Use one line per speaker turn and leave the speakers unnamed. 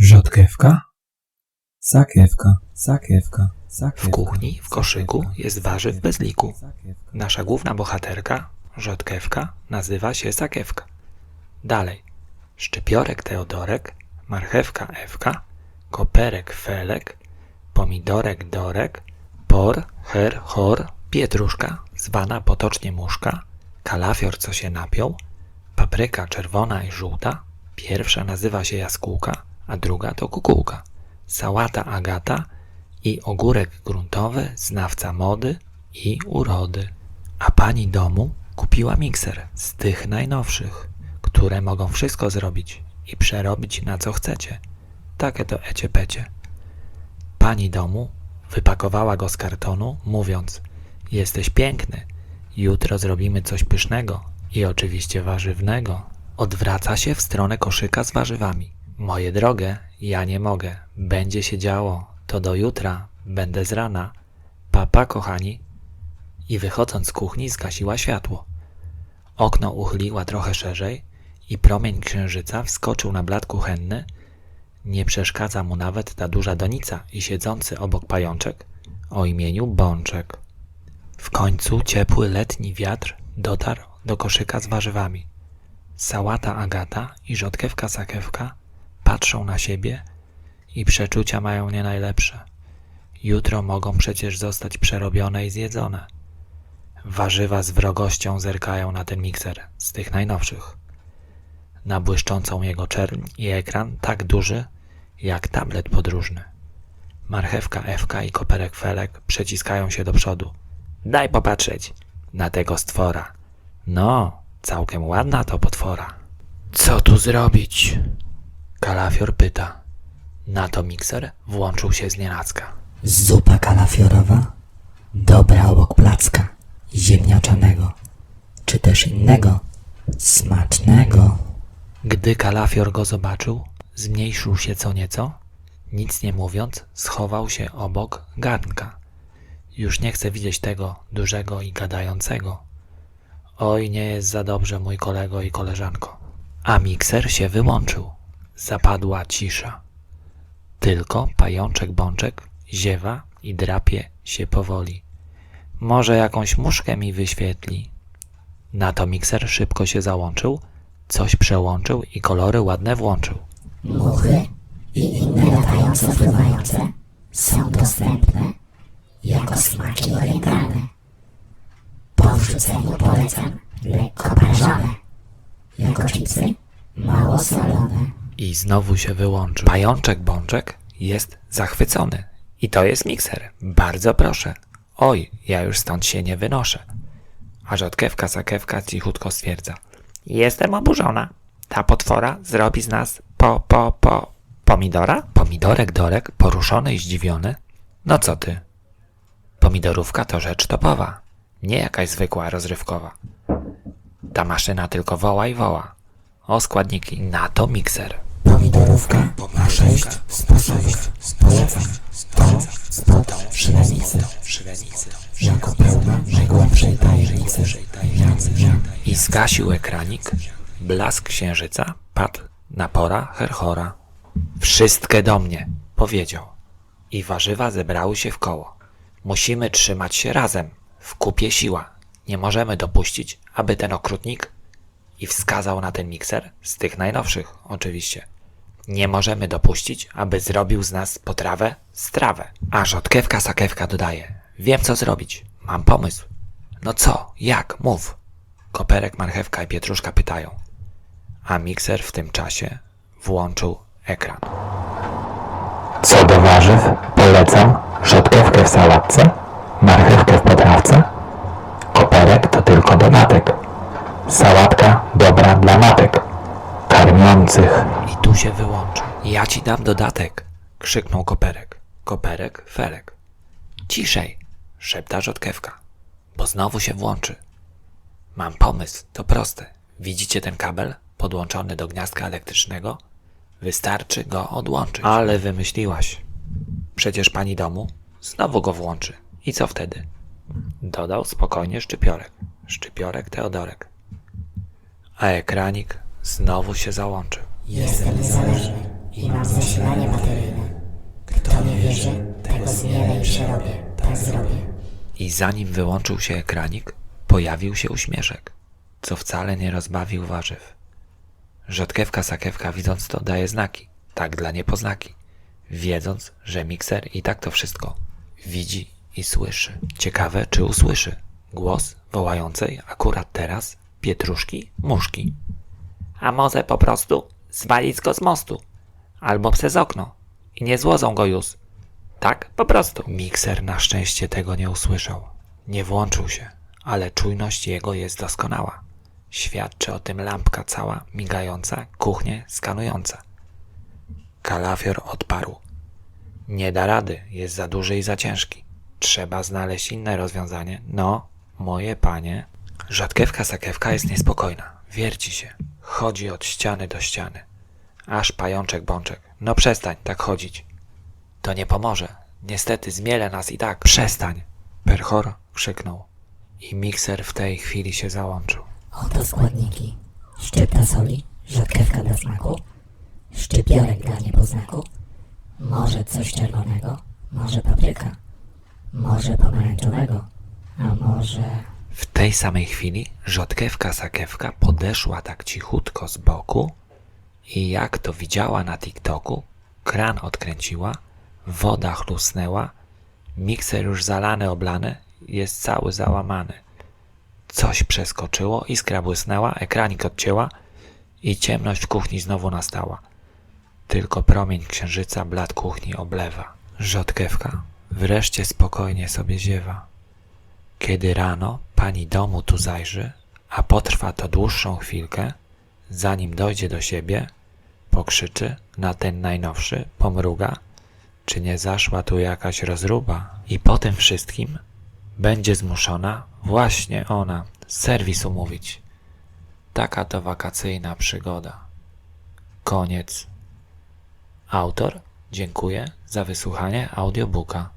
Rzodkiewka? Sakiewka, sakiewka, sakiewka.
W kuchni, w koszyku jest warzyw bez liku. Nasza główna bohaterka, rzodkiewka, nazywa się Sakiewka. Dalej. Szczypiorek Teodorek, marchewka Ewka, koperek Felek, pomidorek Dorek, por, her, chor, pietruszka, zwana potocznie muszka, kalafior, co się napiął, papryka czerwona i żółta, pierwsza nazywa się jaskółka, a druga to kukułka, sałata Agata i ogórek gruntowy, znawca mody i urody. A pani domu kupiła mikser z tych najnowszych, które mogą wszystko zrobić i przerobić na co chcecie. Takie to ecie pecie. Pani domu wypakowała go z kartonu, mówiąc: Jesteś piękny, jutro zrobimy coś pysznego i oczywiście warzywnego. Odwraca się w stronę koszyka z warzywami. Moje drogie, ja nie mogę, będzie się działo, to do jutra, będę z rana. Papa, kochani. I wychodząc z kuchni, zgasiła światło. Okno uchyliła trochę szerzej i promień księżyca wskoczył na blat kuchenny. Nie przeszkadza mu nawet ta duża donica i siedzący obok pajączek o imieniu Bączek. W końcu ciepły letni wiatr dotarł do koszyka z warzywami. Sałata Agata i rzodkiewka Sakiewka patrzą na siebie i przeczucia mają nie najlepsze. Jutro mogą przecież zostać przerobione i zjedzone. Warzywa z wrogością zerkają na ten mikser z tych najnowszych. Na błyszczącą jego czerń i ekran tak duży jak tablet podróżny. Marchewka Ewka i koperek Felek przeciskają się do przodu. Daj popatrzeć na tego stwora. No, całkiem ładna to potwora. Co tu zrobić? Kalafior pyta. Na to mikser włączył się z nienacka.
Zupa kalafiorowa, dobra obok placka, ziemniaczanego, czy też innego, smacznego.
Gdy kalafior go zobaczył, zmniejszył się co nieco, nic nie mówiąc, schował się obok garnka. Już nie chce widzieć tego dużego i gadającego. Oj, nie jest za dobrze, mój kolego i koleżanko. A mikser się wyłączył. Zapadła cisza. Tylko pajączek bączek ziewa i drapie się powoli. Może jakąś muszkę mi wyświetli. Na to mikser szybko się załączył, coś przełączył i kolory ładne włączył.
Muchy i inne latające pływające są dostępne jako smaki orientalne. Po wrzuceniu polecam lekko prażone, jako chipsy mało solone.
I znowu się wyłączył. Pajączek bączek jest zachwycony. I to jest mikser. Bardzo proszę. Oj, ja już stąd się nie wynoszę. A rzodkiewka sakiewka cichutko stwierdza. Jestem oburzona. Ta potwora zrobi z nas po, po, po... Pomidora? Pomidorek Dorek, poruszony i zdziwiony. No co ty? Pomidorówka to rzecz topowa. Nie jakaś zwykła rozrywkowa. Ta maszyna tylko woła i woła. O składniki na to mikser.
Pomidorówka ma 6 sposobów. Polecam tą spod szlenicy. Jako pełna najgłębszej tajemnicy.
I zgasił ekranik. Blask księżyca padł na pora Herhora. Wszystkie do mnie, powiedział. I warzywa zebrały się w koło. Musimy trzymać się razem. W kupie siła. Nie możemy dopuścić, aby ten okrutnik i wskazał na ten mikser z tych najnowszych, oczywiście. Nie możemy dopuścić, aby zrobił z nas potrawę, strawę. A rzodkiewka sakiewka dodaje. Wiem co zrobić. Mam pomysł. No co? Jak? Mów. Koperek, marchewka i pietruszka pytają. A mikser w tym czasie włączył ekran.
Co do warzyw, polecam rzodkiewkę w sałatce, marchewkę w potrawce. Koperek to tylko dodatek. Sałatka dobra dla matek,
się wyłączył. Ja ci dam dodatek, krzyknął Koperek. Koperek, Felek. Ciszej, szepta rzodkiewka, bo znowu się włączy. Mam pomysł, to proste. Widzicie ten kabel podłączony do gniazdka elektrycznego? Wystarczy go odłączyć. Ale wymyśliłaś. Przecież pani domu znowu go włączy. I co wtedy? Dodał spokojnie szczypiorek. Szczypiorek Teodorek. A ekranik znowu się załączył.
Jestem niezależny i mam zasilanie bateryjne. Kto nie wierzy, tego zmienię i przerobię. Tak zrobię.
I zanim wyłączył się ekranik, pojawił się uśmieszek, co wcale nie rozbawił warzyw. Rzodkiewka sakiewka widząc to daje znaki, tak dla niepoznaki, wiedząc, że mikser i tak to wszystko widzi i słyszy. Ciekawe, czy usłyszy głos wołającej akurat teraz pietruszki muszki. A może po prostu zwalić go z mostu, albo przez okno i nie złozą go już. Tak, po prostu. Mikser na szczęście tego nie usłyszał. Nie włączył się, ale czujność jego jest doskonała. Świadczy o tym lampka cała, migająca, kuchnię skanująca. Kalafior odparł. Nie da rady, jest za duży i za ciężki. Trzeba znaleźć inne rozwiązanie. No, moje panie. Rzadkiewka sakiewka jest niespokojna. Wierci się. Chodzi od ściany do ściany. Aż pajączek bączek. No przestań tak chodzić. To nie pomoże. Niestety zmiele nas i tak. Przestań! Perchor krzyknął. I mikser w tej chwili się załączył.
Oto składniki. Szczypta soli, rzodkiewka dla smaku, szczypiorek dla niepoznaku, może coś czerwonego, może papryka, może pomarańczowego, a może...
W tej samej chwili rzodkiewka sakiewka podeszła tak cichutko z boku i jak to widziała na TikToku, kran odkręciła, woda chlusnęła, mikser już zalany, oblany, jest cały załamany. Coś przeskoczyło, iskra błysnęła, ekranik odcięła i ciemność w kuchni znowu nastała. Tylko promień księżyca blat kuchni oblewa. Rzodkiewka wreszcie spokojnie sobie ziewa. Kiedy rano pani domu tu zajrzy, a potrwa to dłuższą chwilkę, zanim dojdzie do siebie, pokrzyczy na ten najnowszy, pomruga, czy nie zaszła tu jakaś rozruba. I po tym wszystkim będzie zmuszona właśnie ona serwis umówić. Taka to wakacyjna przygoda. Koniec. Autor dziękuję za wysłuchanie audiobooka.